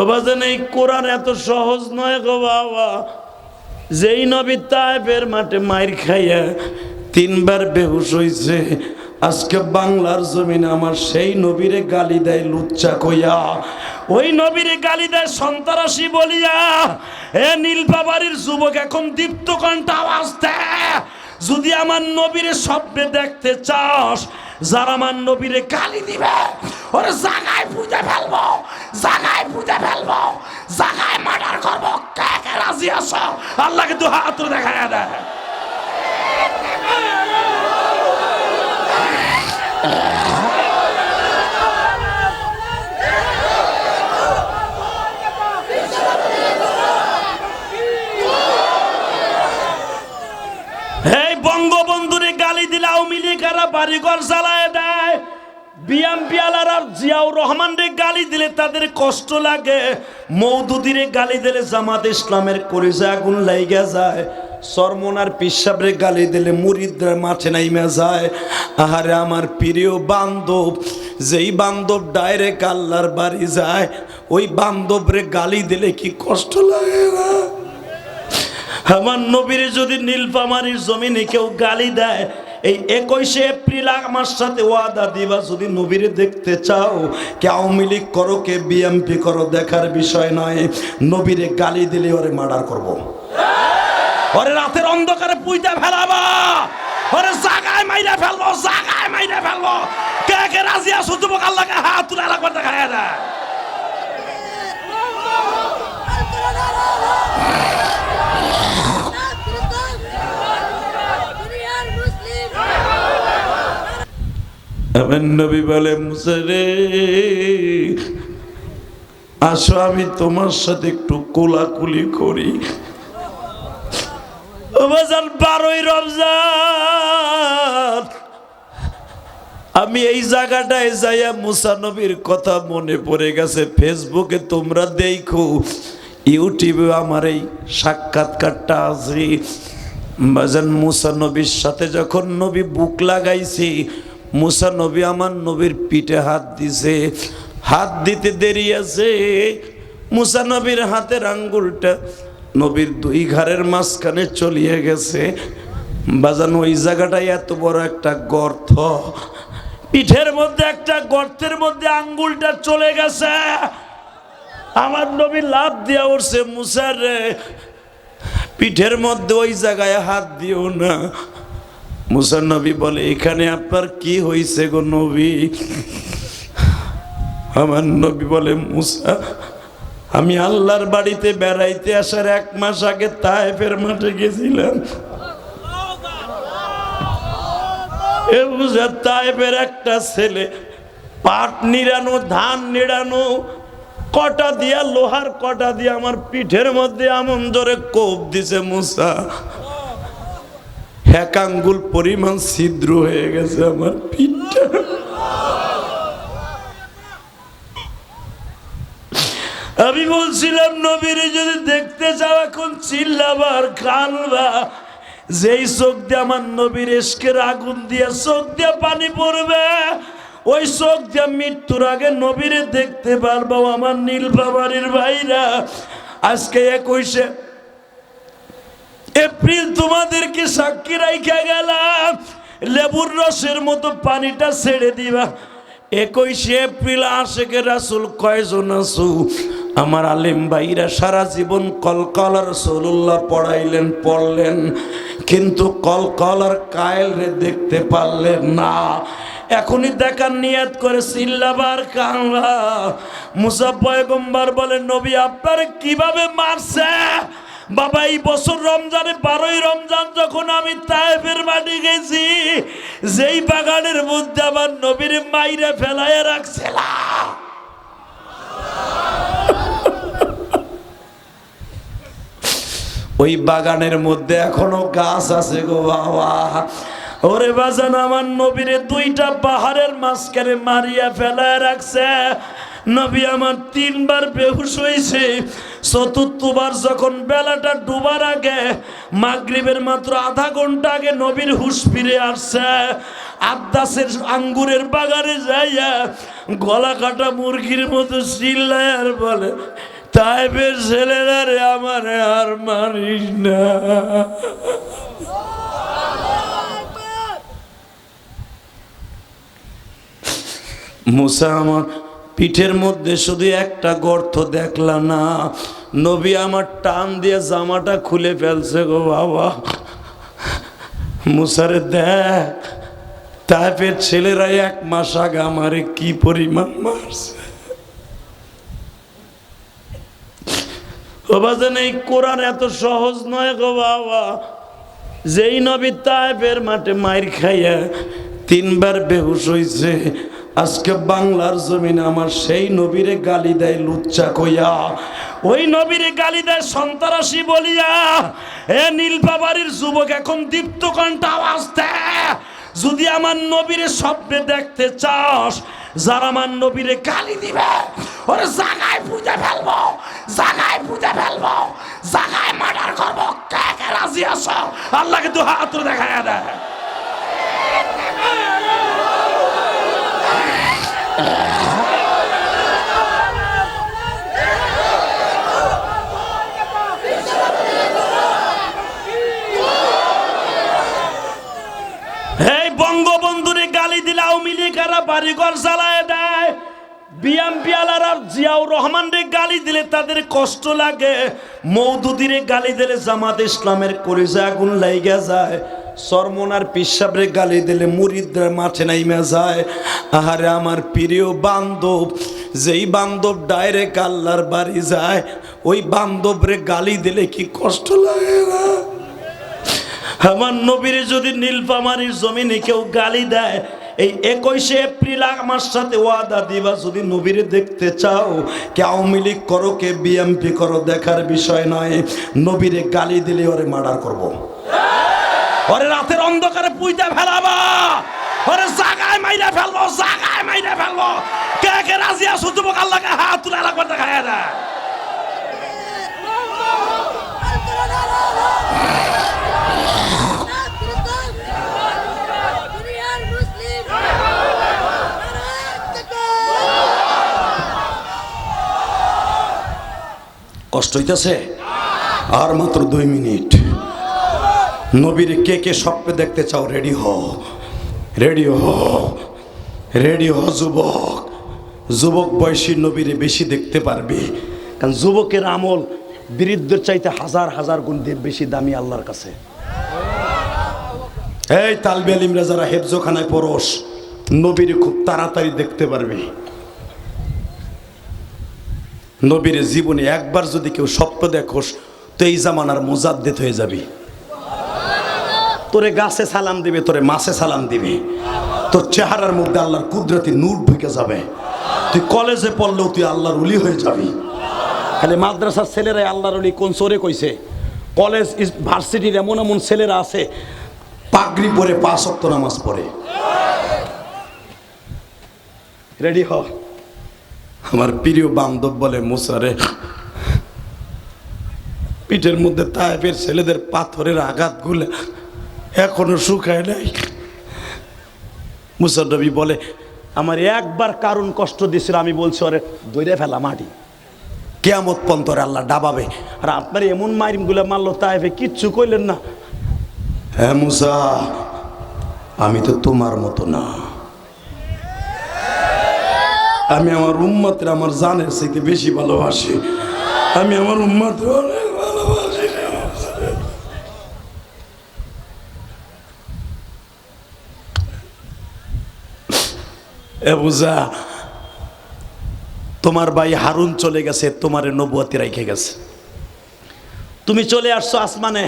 ও বাজান এই কোরআন এত সহজ নয় গো বাবা। যেই নবী তাইফের মাঠে মাইর খাইয়া তিনবার বেহুশ হইছে, আজকে বাংলার জমিনে আমার সেই নবীরে গালি দেয় লুচ্চা কইয়া। ওই নবীরে গালি দেয় সন্ত্রাসী বলিয়া। এ নীল নীলপাবাড়ির যুবক এখন দীপ্ত কণ্ঠ আওয়াজ দেয়। যদি আমার নবীরে স্বপ্নে দেখতে চাস, যারা আমার নবীরে গালি দিবে, ওরে জাগায় পুঁতে ফেলব, জাগায় পুঁতে ফেলব, জাগায় মার্ডার করব। কে কে রাজি আছো? আল্লাহকে দু হাত দেখা দেয় এই বঙ্গবন্ধুরে গালি দিলে আওয়ামী লীগেরা বাড়িঘর জ্বালায় দেয়। আলার আর জিয়াউর রহমানরে গালি দিলে তাদের কষ্ট লাগে। মৌদুদিরে গালি দিলে জামাত ইসলামের আগুন লাইগা যায়। সরমনার পিসাবরে গালি দিলে মাঠে নাইমা যায়। আহারে আমার প্রিয় বান্ধব, যেই বান্ধব ডাইরেক্ট আল্লাহর বাড়ি যায়, ওই বান্ধবরে গালি দিলে কি কষ্ট লাগে না? আমার নবীর যদি নীলফামারির জমিনে কেউ গালি দেয় এই একুশে এপ্রিল আমার সাথে ওয়াদা দিবা, যদি নবীরে দেখতে চাও কে আওয়ামী লীগ করো কে বিএমপি করো, দেখার বিষয় নয়। নবীরে গালি দিলে ওরে মার্ডার করব। ওরে রাতের অন্ধকারে পুইতে ফেলাবা। ওরে জাগায় মাইরা ফেলব, জাগায় মাইরা ফেলব। কে কে রাজি আছো, যুবক আল্লাহকে হাত তুলে একবার দেখা যায় আমার নবী বলে মুসারে আসো আমি তোমার সাথে একটু কোলাকুলি করি। বারোই রমজান। আমি এই জায়গাটায় যাইয়া মুসা নবীর কথা মনে পড়ে গেছে। ফেসবুকে তোমরা দেখো, ইউটিউবে আমার এই সাক্ষাৎকারটা আছে। বাজান, মুসা নবীর সাথে যখন নবী বুক লাগাইছি মুসা নবী আমার নবীর পিঠে হাত দিছে। হাত দিতে দেরি আছে। মুসা নবীর হাতের আঙ্গুলটা নবীর দুই ঘাড়ের মাঝখানে চলিয়ে গেছে। বাজান, ওই জায়গাটায় এত বড় একটা গর্ত। পিঠের মধ্যে একটা গর্তের মধ্যে আঙ্গুলটা চলে গেছে। আমার নবী লাভ দিয়া উঠছে মুসার পিঠের মধ্যে ওই জায়গায় হাত দিও না। মুসার নবী বলে, এখানে আপনার কি হয়েছে গো নবী? আমার নবী বলে, মুসা, আমি আল্লাহর বাড়িতে বেড়াইতে আসার এক মাস আগে তাইফের মাঠে গেছিলাম। তাইফের একটা ছেলে, পাট নিড়ানো, ধান নিড়ানো, কটা দিয়া, লোহার কটা দিয়ে আমার পিঠের মধ্যে এমন জোরে কোপ দিছে মুসা। এক আঙ্গুল পরিমাণ ছিদ্র হয়ে গেছে আমার পিঠটা। আমি বলছিলাম, নবীরে যদি দেখতে যাও এখন চিল্লাবার কানবা যেই চোখ দিয়ে আমার নবীর এসকের আগুন দিয়ে, চোখ দিয়ে পানি পড়বে। ওই চোখ দিয়ে মৃত্যুর আগে নবীরে দেখতে পারব আমার নীল বাবারির ভাইরা। আজকে একুশে এপ্রিল তোমাদেরকে সাক্ষী রাইখা গেলাম। লেবুর রসের মতো পানিটা ছেড়ে দিবা। একুশে এপ্রিল আশেকে রাসুল কয়জন আসু আমার আলেম ভাইরা সারা জীবন কলকলার সরুল্লাহ পড়াইলেন, পড়লেন। কিন্তু কলকলার কায়েল রে দেখতে পারলেন না। এখনই দেখার নিয়াত করে সিল্লাবার কাংলা মুসা পয়গম্বর বলে নবী আপনার কীভাবে মারছে? বাবা, এই বছর রমজানে, বারোই রমজান যখন আমি তায়েফের মাটি গেছি, যেই বাগানের মধ্যে আমার নবীর মাইরে ফেলায় রাখছিলাম। ওই বাগানের মধ্যে এখনও গাছ আছে গো বাবা। ওরে বাজান, আমার নবীরে দুইটা পাহাড়ের মাঝখানে মারিয়া ফেলায় রাখছে। নবী আমার তিনবার বেহুশ হয়েছে। চতুর্থবার যখন বেলাটা ডুবার আগে মাগরিবের মাত্র আধা ঘণ্টা আগে নবীর হুশ ফিরে আসছে। আদাসের আঙ্গুরের বাগানে যাইয়া গলা কাটা মুরগির মতো চিল্লায় আর বলে তাইবের ছেলেরা রে আমার আর মারিস না। মুসা আমার পিঠের মধ্যে শুধু একটা গর্ত দেখলা না। নবী আমার টান দিয়ে জামাটা খুলে ফেলছে গো বাবা। মুসারে দেখ তাইপের ছেলেরা এক মাস আগে আমারে কি পরিমাণ মারছে। এই কোরআন এত সহজ নয় গো বাবা। যেই নবী তাইপের মাঠে মাইর খাইয়া তিনবার বেহুশ হইছে। আজকে বাংলার জমিনে আমার সেই নবীরে গালি দেয় লুচ্চা কইয়া। ওই নবীরে গালি দেয় সন্তারাসী বলিয়া। এ নীলপাবাড়ির যুবক এখন দীপ্ত কণ্ঠ আওয়াজ দেয়। যদি আমার নবীরে স্বপ্নে দেখতে চাস, যারা আমার নবীরে গালি দিবে, ওরে জাগায় পুঁতে ফেলব, জাগায় পুঁতে ফেলব, জাগায় মার্ডার করব। কে কে রাজি আছো? আল্লাহকে দু হাত দেখায় দেয়। এই বঙ্গবন্ধুরে গালি দিলে আওয়ামী লীগেরা বাড়িঘর জ্বালায় দেয়। বিএমপি আলারা জিয়াউর রহমানরে গালি দিলে তাদের কষ্ট লাগে। মৌদুদিরে গালি দিলে জামাত ইসলামের কলিজা আগুন লাইগা যায়। সরমনার পিসাবরে গালি দিলে মুরিদরা মাঠে নাইমা যায়। আহারে আমার প্রিয় বান্ধব, যেই বান্ধব ডাইরেক্ট আল্লাহর বাড়ি যায়, ওই বান্ধবরে গালি দিলে কি কষ্ট লাগে না? আমার নবীরে যদি নীলপামারির জমিনে কেউ গালি দেয়, এই একুশে এপ্রিল আমার সাথে ওয়াদা দিবা, যদি নবীরে দেখতে চাও কে আওয়ামী লীগ করো, কে বিএমপি করো, দেখার বিষয় নয়। নবীরে গালি দিলে ওরে মার্ডার করব। ওরে রাতের অন্ধকারে পুইতে ফেলাবা। ওরে জাগায় মাইরা ফেলব, জাগায় মাইরা ফেলব। কে কে রাজি আছো? যুবক আল্লাহকে হাত তুলে দেয় দুনিয়ার মুসলিম কষ্ট হইতেছে? আর মাত্র দুই মিনিট। নবীর কে কে স্বপ্নে দেখতে চাও? রেডি হ রেডি হ রেডি হ যুবক। যুবক বয়সী নবীরে বেশি দেখতে পারবে। কারণ যুবকের আমল বৃদ্ধের চাইতে হাজার হাজার গুণ দিয়ে বেশি দামি আল্লাহর কাছে। এই তালবে আলিমরা যারা হেফজোখানায় পরশ, নবীরে খুব তাড়াতাড়ি দেখতে পারবে। নবীর জীবনে একবার যদি কেউ স্বপ্ন দেখোস, তো এই জামানার মোজাদ্দেদ হয়ে যাবি। তোরে গাছে সালাম দিবে, তোরে মাছে সালাম দিবে। তোর চেহারার মধ্যে আল্লাহর কুদরতি নূর ঢুকে যাবে। তুই কলেজে পড়লেও তুই আল্লাহর উলি হয়ে যাবি। খালি মাদ্রাসার ছেলেরাই আল্লাহর উলি কোন চোরে কইছে? কলেজ ভার্সিটির এমন এমন ছেলেরা আছে, পাগড়ি পরে পাঁচ অক্ত নামাজ পড়ে। রেডি হ। আমার প্রিয় বান্ধব বলে মুসারে পিঠের মধ্যে তাইপের ছেলেদের পাথরের আঘাত আঘাতগুলো এখনও শুকায় নাই। মুসার নবী বলে, আমার একবার কারণ কষ্ট দিছিল আমি বলছি, ওরে দৈরে ফেলা মাটি। কেয়ামত পন্তরে আল্লাহ ডাবাবে। আর আপনার এমন মারিমগুলো মারলো, তাইফে কিচ্ছু কইলেন না। হ্যাঁ মুসা, আমি তো তোমার মতো না। আমি আমার উম্মাতের, আমার জানের চাইতে বেশি ভালোবাসি। আমি আমার উম্মাতের অনেক ভালোবাসি রে মুসা। এ বুঝা, তোমার ভাই হারুন চলে গেছে, তোমার নবুয়াতি রেখে গেছে। তুমি চলে আসছো আসমানে,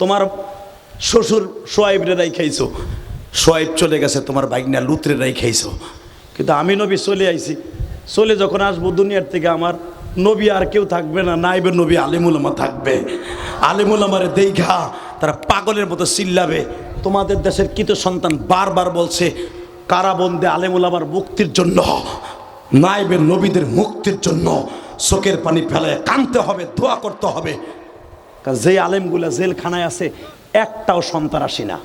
তোমার শ্বশুর সোয়াইবরে রাই খাইছো সোয়াইব চলে গেছে, তোমার বাইকনা লুতরে খাইছো কিন্তু আমি নবী চলে আইছি। চলে যখন আসব দুনিয়ার থেকে আমার নবী আর কেউ থাকবে না, নাইবে নবী আলিমুলামা থাকবে। আলিমুলামারে দেইঘা তারা পাগলের মতো চিল্লাবে। তোমাদের দেশের কিত সন্তান বারবার বলছে কারাবন্দে আলেমুলামার মুক্তির জন্য নাইবের নবীদের মুক্তির জন্য চোখের পানি ফেলে কানতে হবে, দোয়া করতে হবে। কারণ যে আলেমগুলা জেলখানায় আছে, একটাও সন্তারাসী না।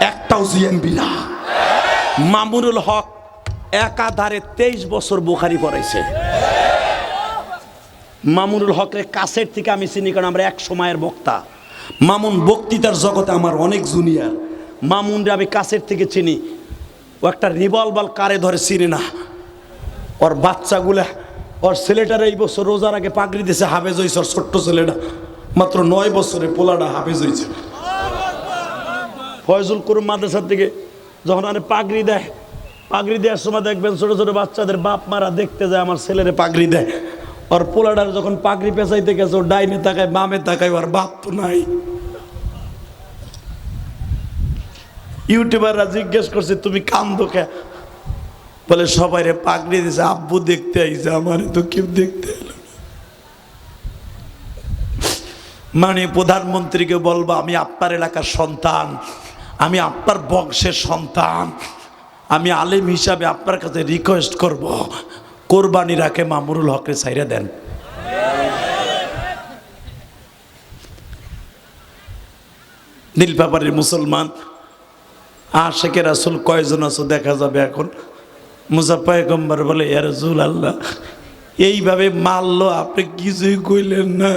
একটাও জিএমবি না। মামুনুল হক একাধারে তেইশ বছর বুখারি পড়াইছে। মামুনুল হকের কাছের থেকে আমি চিনি, কারণ আমরা এক সময়ের বক্তা। মামুন বক্তৃতার জগতে আমার অনেক জুনিয়র। মামুনরে আমি কাছের থেকে চিনি। ও একটা রিভলভার কারে ধরে চিনি না। ওর বাচ্চাগুলা, ওর ছেলেটার এই বছর রোজার আগে পাগড়ি দিয়েছে হাফেজ হয়েছে ওর ছোট্ট ছেলেটা। মাত্র নয় বছরে পোলাটা হাফেজ হয়েছে ফয়জুল করুম মাদ্রাসার থেকে যখন আরে পাগড়ি দেয়, পাগড়ি দেওয়ার সময় দেখবেন ছোট ছোট বাচ্চাদের বাপ মারা দেখতে যায় আমার ছেলেরে পাগড়ি দেয়। ওর পোলাটার যখন পাগড়ি পেঁচাইতে গেছে, ও ডাইনে তাকায়, বামে তাকায়, ওর বাপ তো নাই। ইউটিউবাররা জিজ্ঞেস করছে, তুমি কান্দো কে? বলে সবাই রে পাগড়ি দিছে, আব্বু দেখতে আইছে, আমারে তো কেউ দেখতে এলো মানে প্রধানমন্ত্রীকে বলব, আমি আপনার এলাকার সন্তান, আমি আপনার বংশের সন্তান, আমি আলেম হিসাবে আপনার কাছে রিকোয়েস্ট করব, কোরবানি রাখে মামুরুল হকরে সাইরে দেন। নীলপাপাড়ির মুসলমান আশেকের আসল কয়জন আছো দেখা যাবে এখন? মুজাফায়গম্বর বলে ইয়ার রসুল আল্লাহ এইভাবে মারলো, আপনি কিছুই কইলেন না।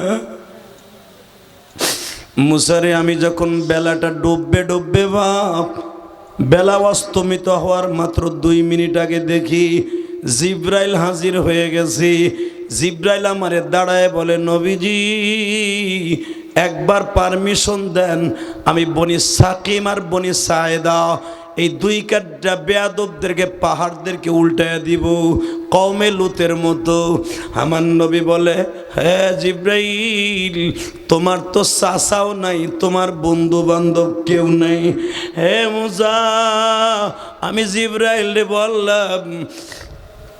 মুসারে, আমি যখন বেলাটা ডুববে ডুববে বাপ, বেলা অস্তমিত হওয়ার মাত্র দুই মিনিট আগে দেখি জিব্রাইল হাজির হয়ে গেছি। জিব্রাইল আমারে দাঁড়ায় বলে, নবীজি একবার পারমিশন দেন, আমি বনি সাকিম আর বনি সায়দা এই দুই কাঠটা বেয়াদবদেরকে, পাহাড়দেরকে উল্টায় দিব কমে লুতের মতো। আমার নবী বলে হ্যাঁ জিব্রাইল, তোমার তো চাচাও নাই, তোমার বন্ধু বান্ধব কেউ নেই। হে মুজা, আমি জিব্রাইল বললাম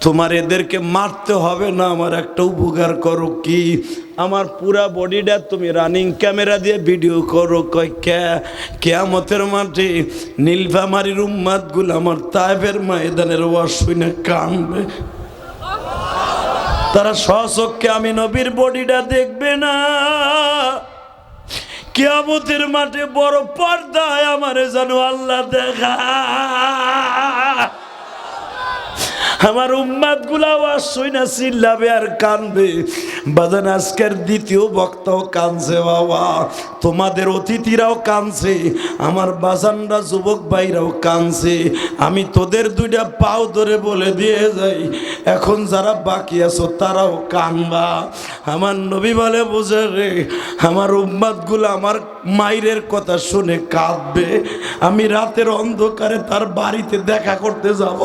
তোমার এদেরকে মারতে হবে না, আমার একটা উপকার করো কি? আমার পুরা বডিটা তুমি রানিং ক্যামেরা দিয়ে ভিডিও করো, কয় কে? কেয়ামতের মাঠে নীলফামারির উম্মাদগুলো আমার তাইবের ময়দানের ওয়াজ শুনে তারা সচক্ষে আমি নবীর বডিটা দেখবে না। কেয়ামতের মাঠে বড় পর্দায় আমারে জানো আল্লাহ দেখা। আমার উম্মাদ গুলাও আওয়াজ শুই না চিল্লাবে আর কানবে। বাজান আজকের দ্বিতীয় বক্তাও কানছে, বাবা। তোমাদের অতিথিরাও কানছে আমার বাজানরা যুবক ভাইরাও কানছে আমি তোদের দুইটা পাও ধরে বলে দিয়ে যাই, এখন যারা বাকি আছো তারাও কানবা আমার নবী বলে, বুঝে রে, আমার উম্মাদগুলো আমার মায়ের কথা শুনে কাঁদবে। আমি রাতের অন্ধকারে তার বাড়িতে দেখা করতে যাব,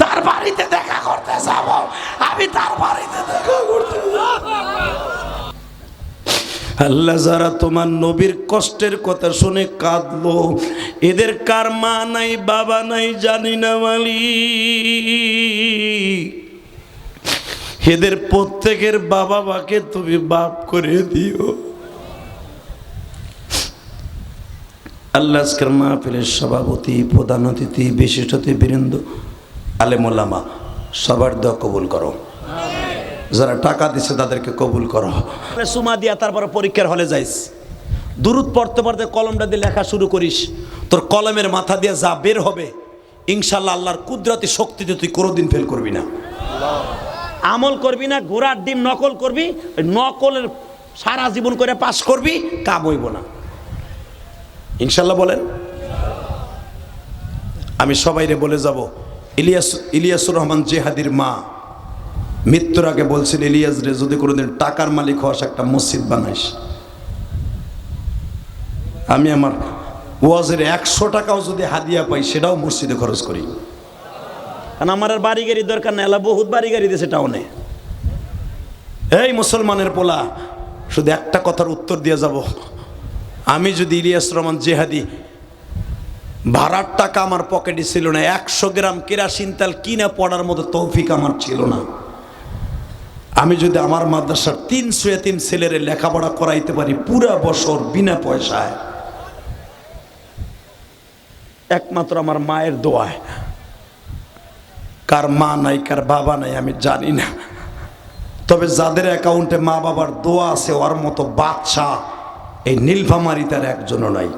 তার বাড়িতে দেখা করতে যাব। আমি তার বাড়িতে দেখা করতে যাব। আল্লাহ যারা তোমার নবীর কষ্টের কথা শুনে কাঁদলো, এদের কার মা নাই, বাবা নাই জানি না মালি এদের প্রত্যেকের বাবা মাকে তুমি বাপ করে দিও। আল্লাহ আজকের মাহফিলের সভাপতি, প্রধান অতিথি, বিশিষ্ট বীরেন্দ্র আলেমুল্লামা সবার দোয়া কবুল করো। যারা টাকা দিছে তাদেরকে কবুল করো। সুমা দিয়া তারপরে পরীক্ষার হলে যাইস। দূরত পড়তে পড়তে কলমটা দিয়ে লেখা শুরু করিস। তোর কলমের মাথা দিয়ে যা বের হবে, ইনশাল্লাহ আল্লাহর কুদরতি শক্তিতে তুই কোনোদিন ফেল করবি না। আমল করবি না, ঘোড়ার ডিম নকল করবি, নকলের সারা জীবন করে পাস করবি কাম হইব না। ইনশাল্লাহ বলেন, আমি সবাইরে বলে যাব, ইলিয়াস ইলিয়াসুর রহমান জেহাদির মা মৃত্যুর আগে বলছেন ইলিয়াস রে, যদি কোনোদিন টাকার মালিক হওয়াস, একটা মসজিদ বানাইস। আমি আমার ওয়াজের একশো টাকাও যদি হাদিয়া পাই, সেটাও মসজিদে খরচ করি। কারণ আমার আর বাড়ি গাড়ি দরকার নেই এলা বহুত বাড়ি গাড়ি দিয়েছে টাউনে এই মুসলমানের পোলা, শুধু একটা কথার উত্তর দিয়ে যাব। আমি যদি ইলিয়াস রহমান জেহাদি, ভাড়ার টাকা আমার পকেটে ছিল না, একশো গ্রাম কেরাসিন তেল কিনে পড়ার মতো তৌফিক আমার ছিল না। আমি যদি আমার মাদ্রাসার তিনশো তিন ছেলের লেখাপড়া করাইতে পারি, পুরা বছর বিনা পয়সায়। একমাত্র আমার মায়ের দোয়ায়। কার মা নাই, কার বাবা নাই, আমি জানি না। তবে যাদের অ্যাকাউন্টে মা বাবার দোয়া আছে, ওর মতো বাচ্চা এই নীলফামারি তার একজনও নাই।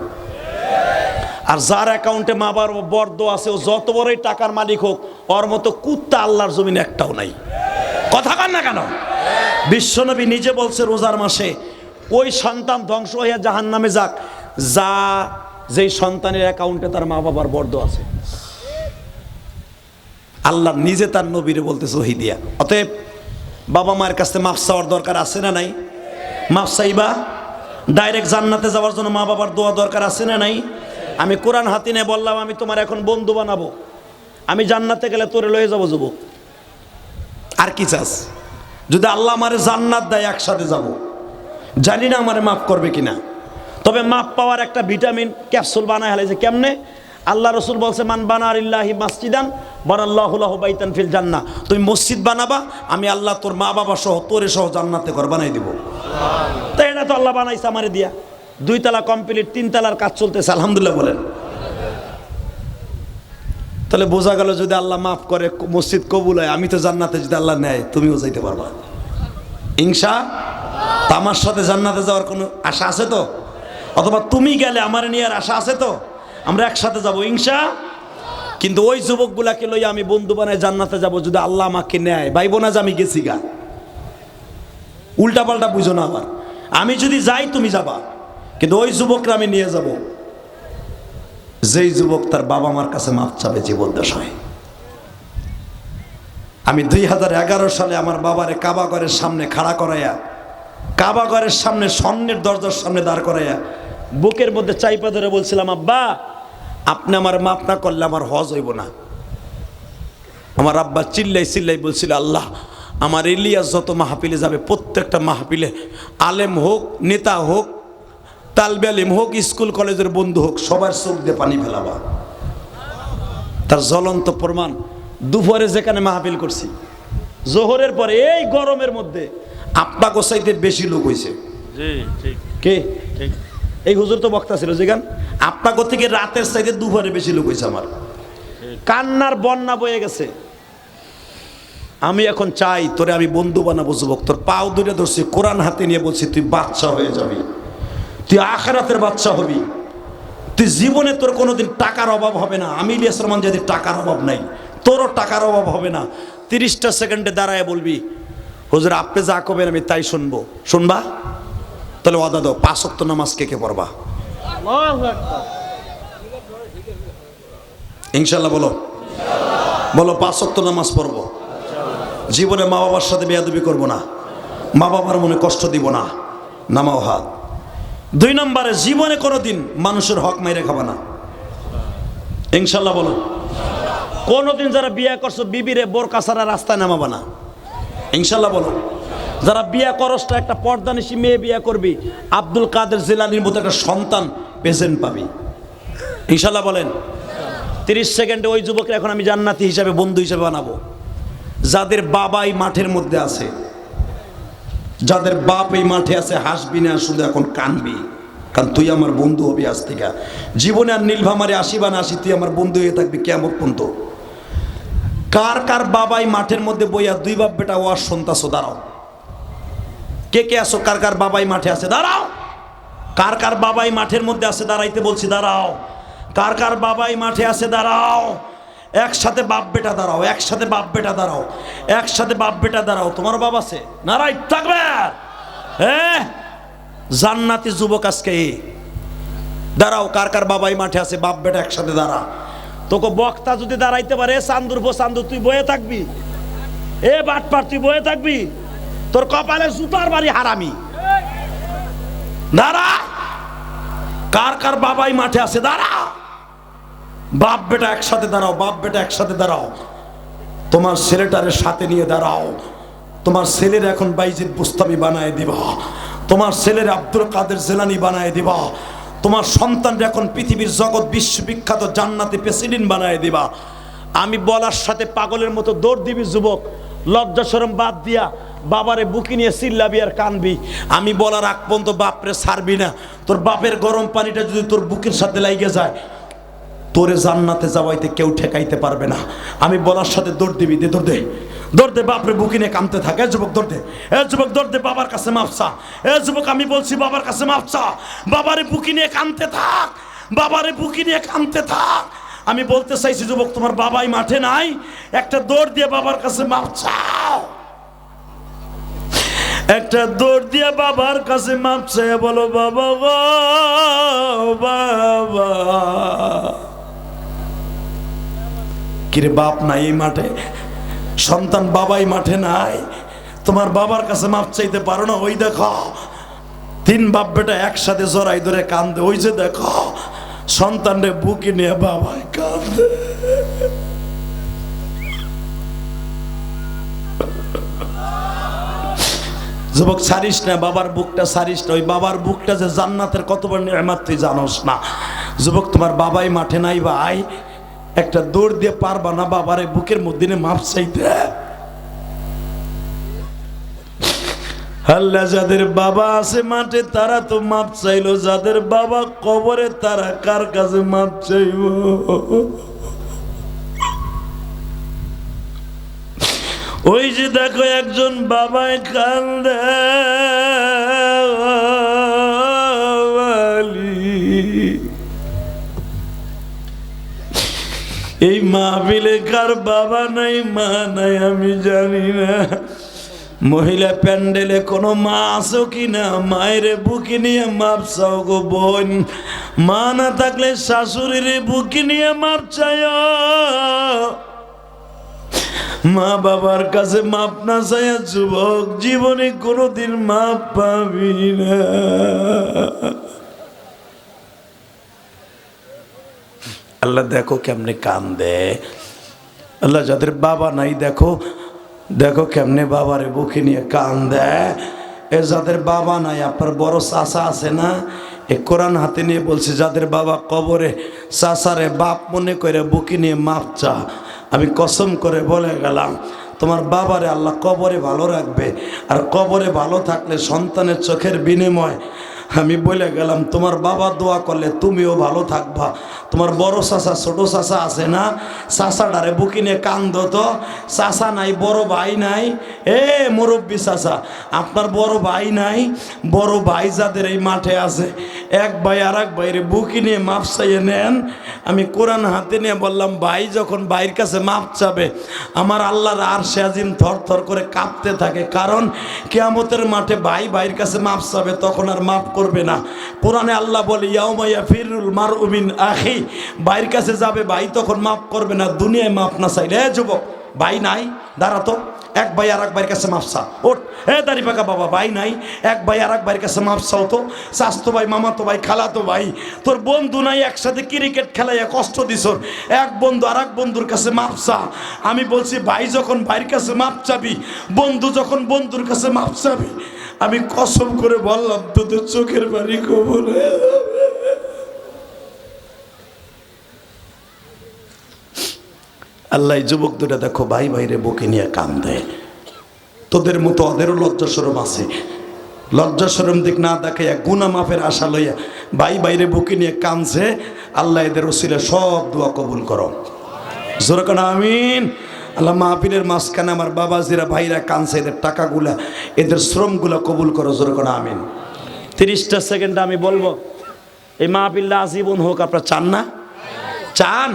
আর যার অ্যাকাউন্টে মা বাবার বর দোয়া আছে, ও যত বড়ই টাকার মালিক হোক, ওর মতো কুত্তা আল্লাহর জমিন একটাও নাই। কথা কান না কেন? বিশ্বনবী নিজে বলছে রোজার মাসে, ওই সন্তান ধ্বংস হইয়া জাহান নামে যাক, যা যেই সন্তানের অ্যাকাউন্টে তার মা বাবার বর্দ আছে। আল্লাহ নিজে তার নবীরে বলতে সহি দিয়া। অতএব বাবা মায়ের কাছ মাফ চাওয়ার দরকার আছে না নাই? মাফ চাইবা? ডাইরেক্ট জান্নাতে যাওয়ার জন্য মা বাবার দোয়া দরকার আছে না নাই? আমি কোরআন হাতিনে বললাম, আমি তোমার এখন বন্ধু বানাবো। আমি জান্নাতে গেলে তোরে লয়ে যাব যুবক। আর কি চাস? যদি আল্লাহ আমারে জান্নাত দেয়, একসাথে যাব। জানি না আমারে মাফ করবে কিনা। তবে মাফ পাওয়ার একটা ভিটামিন ক্যাপসুল বানায় হেলেছে কেমনে? আল্লাহ রসুল বলছে, মান বানার ইল্লাহি মাসজিদান বানাল্লাহুল্লাহ বাইতান ফিল জান্না তুমি মসজিদ বানাবা, আমি আল্লাহ তোর মা, বাবা সহ, তোরে সহ জান্নাতে ঘর বানাই দিব। তাই এটা তো আল্লাহ বানাইছে আমারে দিয়া। দুই তালা কমপ্লিট তিন তালার কাজ চলতেছে, আলহামদুলিল্লাহ বলেন। তাহলে বোঝা গেল যদি আল্লাহ মাফ করে, মসজিদ কবুল হয়, আমি তো জান্নাতে যদি আল্লাহ নেয়, তুমিও যাইতে পারবা। ইংসা আমার সাথে জান্নাতে যাওয়ার কোনো আশা আছে তো? অথবা তুমি গেলে আমার নিয়ে আর আশা আছে তো? আমরা একসাথে যাব ইংসা কিন্তু ওই যুবকগুলাকে লই আমি বন্ধু বানায় জান্নাতে যাব যদি আল্লাহ আমাকে নেয়। ভাইব না যে আমি গেছি গা। উল্টা পাল্টা বুঝো না আমার। আমি যদি যাই, তুমি যাবা। কিন্তু ওই যুবকরা আমি নিয়ে যাব। যেই যুবক তার বাবা মার কাছে মাপ চাবে জীবন দশায়। আমি দুই হাজার এগারো সালে আমার বাবারে কাবাগরের সামনে খাড়া করাইয়া কাবাগরের সামনে স্বর্ণের দরজার সামনে দাঁড় করাইয়া বুকের মধ্যে চাইপা ধরে বলছিলাম, আব্বা, আপনি আমার মাপ না করলে আমার হজ হইব না। আমার আব্বা চিল্লাই চিল্লাই বলছিল, আল্লাহ, আমার ইলিয়াস যত মাহফিলে যাবে, প্রত্যেকটা মাহফিলে আলেম হোক, নেতা হোক তালবে আলিম হোক স্কুল কলেজের বন্ধু হোক সবার চোখ দিয়ে পানি ফেলাবা। তার জ্বলন্ত প্রমাণ দুপুরে যেখানে মাহফিল করছি জোহরের পরে এই গরমের মধ্যে আপনা গোসাইতে বেশি লোক হয়েছে কে? এই হুজুর তো বক্তা ছিল যেখান আপনাকে থেকে রাতের সাইডে দুপুরে বেশি লোক হয়েছে আমার। কান্নার বন্যা বয়ে গেছে। আমি এখন চাই তোরে আমি বন্ধু বানাবো যুবক তোর পাও দূরে ধরছি কোরআন হাতে নিয়ে বলছি তুই বাচ্চা হয়ে যাবি। তুই আখারাতের বাচ্চা হবি। তুই জীবনে তোর কোনোদিন টাকার অভাব হবে না। আমি ইলিয়াস রহমান যদি টাকার অভাব নাই, তোরও টাকার অভাব হবে না। তিরিশটা সেকেন্ডে দাঁড়ায় বলবি, হুজুর, আপনি যা কবেন আমি তাই শুনব। শুনবা? তাহলে ওয়াদা দাও, পাঁচ অক্ত নামাজ কে কে পড়বা? ইনশাল্লাহ বলো। বলো, পাঁচ অক্ত নামাজ পড়ব। জীবনে মা বাবার সাথে বেয়াদবি করব না। মা বাবার মনে কষ্ট দিব না। নামাও হাত। দুই নম্বরে, জীবনে কোনো দিন মানুষের হক মাইরে খাবা না। ইনশাল্লাহ বলো কোনোদিন যারা বিয়ে করছ, বিবিরে বোরকা ছাড়া রাস্তায় নামাবে না। ইনশাল্লাহ বলো যারা বিয়ে করসটা একটা পর্দানিসী মেয়ে বিয়ে করবি, আব্দুল কাদের জেলানির মতো একটা সন্তান পেশেন্ট পাবি। ইনশাল্লাহ বলেন। তিরিশ সেকেন্ডে ওই যুবকের এখন আমি জান্নাতি হিসাবে, বন্ধু হিসাবে বানাবো। যাদের বাবাই মাঠের মধ্যে আছে যাদের বাপ এই মাঠে আছে, হাসবি না, শুধু এখন কানবি। কারণ তুই আমার বন্ধু হবি আজ থেকে। জীবনে আর নীলভামারে আসি বা না আসি তুই আমার বন্ধু হয়ে থাকবি কেমন পর্যন্ত? কার কার বাবাই মাঠের মধ্যে বইয়া দুই বাপ বেটা ওয়ার সন্তাসো দাঁড়াও। কে কে আসো কার কার বাবাই মাঠে আছে? দাঁড়াও। কার কার বাবাই মাঠের মধ্যে আছে? দাঁড়াইতে বলছি, দাঁড়াও। কার কার বাবাই মাঠে আছে? দাঁড়াও। একসাথে বাপ বেটা দাঁড়াও, একসাথে বাপ বেটা দাঁড়াও, একসাথে বাপ বেটা দাঁড়াও। তোমার বাবা আছে? নারাই থাকবে। হ্যাঁ জান্নাতি যুবক আজকে দাঁড়াও, কার কার বাবাই মাঠে আছে, বাপ বেটা একসাথে দাঁড়া। তোকে বক্তা যদি দাঁড়াইতে পারে চান্দুর পো চান্দুর, তুই বয়ে থাকবি। এ বাট বাটপার, তুই বয়ে থাকবি। তোর কপালে জুতার বাড়ি হারামি। দাঁড়া। কার কার বাবাই মাঠে আছে, দাঁড়া। বাপ বেটা একসাথে দাঁড়াও, বাপ বেটা একসাথে দাঁড়াও। তোমার ছেলেটারে সাথে নিয়ে দাঁড়াও। তোমার ছেলের এখন বাইজির বুস্তামি বানায় দিবা। তোমার ছেলের আব্দুল কাদের জেলানি বানায় দিবা। তোমার সন্তানরা এখন পৃথিবীর জগৎ বিশ্ববিখ্যাত জান্নাতি প্রেসিডেন্ট বানায় দিবা। আমি বলার সাথে পাগলের মতো দৌড় দিবি, যুবক। লজ্জা সরম বাদ দিয়া বাবারে বুকি নিয়ে চিল্লাবি আর কানবি। আমি বলার আগ পর্যন্ত বাপরে ছাড়বি না। তোর বাপের গরম পানিটা যদি তোর বুকের সাথে লাইগে যায় তোরে জান্নাতে যাওয়াইতে কেউ ঠেকাইতে পারবে না। আমি বলার সাথে দৌড় দিবি, দে, দৌড় দে। দৌড় দে, বাপরে বুকি নিয়ে কামতে থাকে। যুবক, দৌড় দে। এ যুবক, দৌড় দে, বাবার কাছে মাপসা এ যুবক, আমি বলছি বাবার কাছে মাপসা বাবারে বুকি নিয়ে কামতে থাক। বাবারে বুকি নিয়ে কামতে থাক। আমি বলতে চাইছি, যুবক, তোমার বাবাই মাঠে নাই। একটা দৌড় দিয়ে বাবার কাছে চাও। একটা দৌড় দিয়ে বাবার কাছে চেয়ে বলো, বাবা বাবা। কিরে বাপ নাই এই মাঠে? সন্তান বাবাই মাঠে নাই? তোমার বাবার কাছে মাপ চাইতে পারো না, ওই দেখো। তিন বাপ বেটা একসাথে জড়াই ধরে কান্দে, ওই যে দেখো। সন্তানরে বুকে নিয়ে বাবাই কান্দে। যুবক ছাড়িস না, বাবার বুকটা ছাড়িস না, ওই বাবার বুকটা যে জান্নাতের কত বড় নিয়ামত তুই জানোস না। যুবক, তোমার বাবাই মাঠে নাই ভাই। একটা দৌড় দিয়ে পারবা না বাবারে, বুকের মধ্যে মাপ চাইতে। আল্লাহ যাদের বাবা আছে মাঠে, তারা তো মাপ চাইলো। যাদের বাবা কবরে, তারা কার কাছে মাপ চাইব? ওই যে দেখো একজন বাবায় কান্দে। এই মাহবিলে কার বাবা নাই, মা নাই, আমি জানি না। মহিলা প্যান্ডেলে কোনো মা আছো কি না? মায়ের বুকি নিয়ে মাপ চাও গো বোন। মা না থাকলে শাশুড়ির বুকি নিয়ে মাপ চায় মা বাবার কাছে মাপ না চায় যুবক জীবনে কোনোদিন মাপ পাবি না। আল্লাহ দেখো কেমনে কান্দে। আল্লাহ যাদের বাবা নাই দেখো দেখো কেমনে বাবারে বুকে নিয়ে কান্দে। এ যাদের বাবা নাই, আপনার বড় চাষা আছে না? এ কোরআন হাতে নিয়ে বলছে, যাদের বাবা কবরে চাষারে বাপ মনে করে বুকে নিয়ে মাপ চা। আমি কসম করে বলে গেলাম, তোমার বাবারে আল্লাহ কবরে ভালো রাখবে। আর কবরে ভালো থাকলে সন্তানের চোখের বিনিময় আমি বলে গেলাম, তোমার বাবা দোয়া করলে তুমিও ভালো থাকবা। তোমার বড় চাষা ছোট চাষা আছে না? চাষাটারে বুকি নিয়ে কান্দ তো। চাষা নাই, বড় ভাই নাই। এ, মুরব্বী চাষা আপনার বড় ভাই নাই। বড় ভাই যাদের এই মাঠে আছে, এক ভাই আর এক ভাইরে বুকি নিয়ে মাপ চাইয়ে নেন। আমি কোরআন হাতে নিয়ে বললাম, ভাই যখন ভাইয়ের কাছে মাপ চাবে, আমার আল্লাহর আর আজিম থর থর করে কাঁপতে থাকে। কারণ কেয়ামতের মাঠে ভাই ভাইয়ের কাছে মাপ চাবে, তখন আর মাপ করবে না। কোরআনে আল্লাহ বলে ইয়াউমাইয়া ফিরুল মার উমিন আখি। ভাইয়ের কাছে যাবে, ভাই তখন মাপ করবে না, দুনিয়ায় মাপ না চাইলে, এ যুবক, ভাই নাই, দাঁড়া তো, এক ভাই আর এক ভাইয়ের কাছে মাপসা ওট এ দাড়ি পাকা বাবা, ভাই নাই, এক ভাই আর এক ভাইয়ের কাছে মাপসাও তো, স্বাস্থ্য ভাই মামা তো ভাই খালা তো ভাই, তোর বন্ধু নাই, একসাথে ক্রিকেট খেলাইয়া কষ্ট দিস এক বন্ধু আর এক বন্ধুর কাছে মাপসা আমি বলছি, ভাই যখন ভাইয়ের কাছে মাপ চাবি, বন্ধু যখন বন্ধুর কাছে মাপ চাবি আমি কসম করে বললাম, তোদের চোখের বাড়ি কবরে আল্লাহ যুবক দুটা দেখো, ভাই ভাইরে বুকে নিয়ে কান্দে। তোদের মতো ওদেরও লজ্জা সরম আছে। লজ্জা সরম দিক না দেখাইয়া গুনা মাফের আশা লইয়া ভাই বাইরে বুকে নিয়ে কানছে আল্লাহ এদের ওসিলে সব দোয়া কবুল করো। জোরকান আমিন। আল্লাহ মাহফিলের মাঝখানে আমার বাবাজিরা, ভাইরা কানছে, এদের টাকাগুলা, এদের শ্রমগুলা কবুল করো, জোর করে আমিন। তিরিশটা সেকেন্ড আমি বলব, এই মাহফিল্লা আজীবন হোক, আপনারা চান না? চান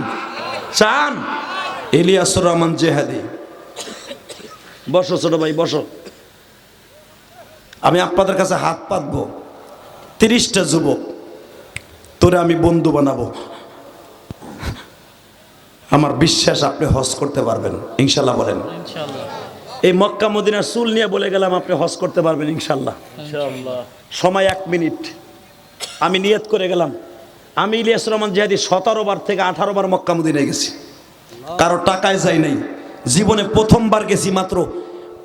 চান। ইলিয়াসুর রহমান জেহাদি। বসো ছোট ভাই, বসো। আমি আপনাদের কাছে হাত পাতবো। তিরিশটা যুবক, তোরে আমি বন্ধু বানাবো। আমার বিশ্বাস আপনি হজ করতে পারবেন ইনশাল্লাহ বলেন। এই মক্কা মদিনার চুল নিয়ে বলে গেলাম আপনি হজ করতে পারবেন ইনশাল্লাহ। সময় এক মিনিট। আমি নিয়ত করে গেলাম আমি ইলিয়াস রহমান জেহাদি সতেরো বার থেকে আঠারো বার মক্কা মদিনায় গেছি। কারও টাকায় যাই নাই। জীবনে প্রথমবার গেছি মাত্র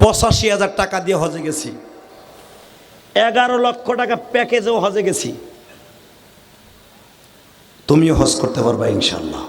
পঁচাশি হাজার টাকা দিয়ে হজে গেছি। এগারো লক্ষ টাকা প্যাকেজেও হজে গেছি। তুমিও হজ করতে পারবা ইনশাল্লাহ।